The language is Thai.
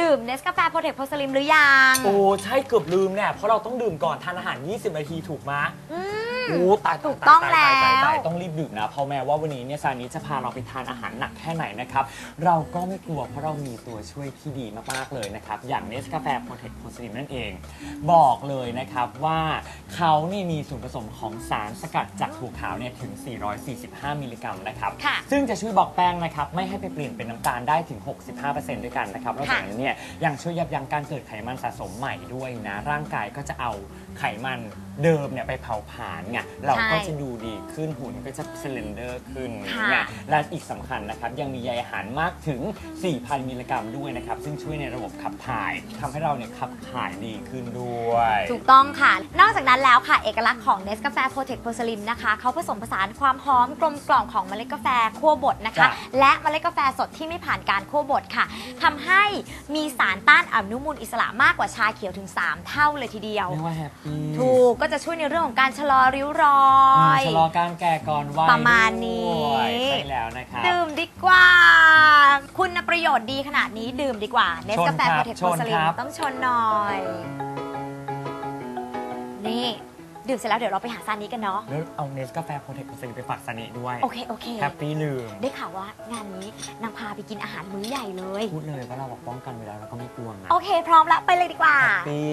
ดื่มเนสกาแฟโปรเทคโพสลิมหรือยัง โอ้ ใช่เกือบลืมเนี่ยเพราะเราต้องดื่มก่อนทานอาหาร 20 นาทีถูกมะ อืม โอ้ตายถูกต้องตายตายตายแล้วตายต้องรีบดื่มนะเพราะแม้ว่าวันนี้เนี่ยซานิจะพาเราไปทานอาหารหนักแค่ไหนนะครับ เราก็ไม่กลัวเพราะเรามีตัวช่วยที่ดีมากๆเลยนะครับ อย่างเนสกาแฟโปรเทคโพสลิมนั่นเอง บอกเลยนะครับว่าเขานี่มีส่วนผสมของสารสกัดจากถั่วขาวเนี่ยถึง 445 มิลลิกรัมนะครับค่ะซึ่งจะช่วยบอกแป้งนะครับไม่ให้ไปเปลี่ยนเป็นน้ำตาลได้ถึง 65%ด้วยกันนะครับนอกจากนั้นเนี่ยยังช่วยยับยั้งการเกิดไขมันสะสมใหม่ด้วยนะร่างกายก็จะเอาไขมันเดิมเนี่ยไปเผาผลาญไงเราก็จะดูดีขึ้นหุ่นก็จะเซเลนเดอร์ขึ้นค่ะไงและอีกสำคัญนะครับยังมีใยอาหารมากถึง 4,000 มิลลิกรัมด้วยนะครับ ซึ่งช่วยในระบบขับถ่ายทำให้เราเนี่ยขับถ่ายดีขึ้นด้วย ถูกต้องค่ะ นอกจากนั้นแล้วค่ะ เอกลักษณ์ของ Nescafe Protect p o r c e l i n นะคะ เขาผสมผสานความหอมกลมกล่อมของเมล็ดกาแฟคั่วบดนะคะจ้ะและเมล็ดกาแฟสดที่ไม่ผ่านการคั่วบดค่ะทำให้มีสารต้านอนุมูลอิสระมากกว่าชาเขียวถึง 3 เท่าเลยทีเดียวเรียกว่าแฮปปี้ถูกก็จะช่วยในเรื่องของการชะลอริ้วรออืมย ชะลอการแก่ก่อนวัยประมาณนี้ ด้วยใช่แล้วนะครับ ดื่มดีกว่า คุณประโยชน์ดีขนาดนี้ดื่มดีกว่าชน Nescafe ครับ Protect ช p o น r c e l i ค n รับ ต้องชนหน่อย นี่ดื่มเสร็จแล้วเดี๋ยวเราไปหาซานิกันเนาะแล้วเอาเนสกาแฟโปรเทคสไปฝากสนิด้วยโอเคโอเค แฮปปี้ลืม ได้ข่าวว่างานนี้นางพาไปกินอาหารมื้อใหญ่เลย พูดเลยว่าเราบอกป้องกันไว้แล้วเราก็ไม่กลัวไงโอเค พร้อมแล้วไปเลยดีกว่า แฮปปี้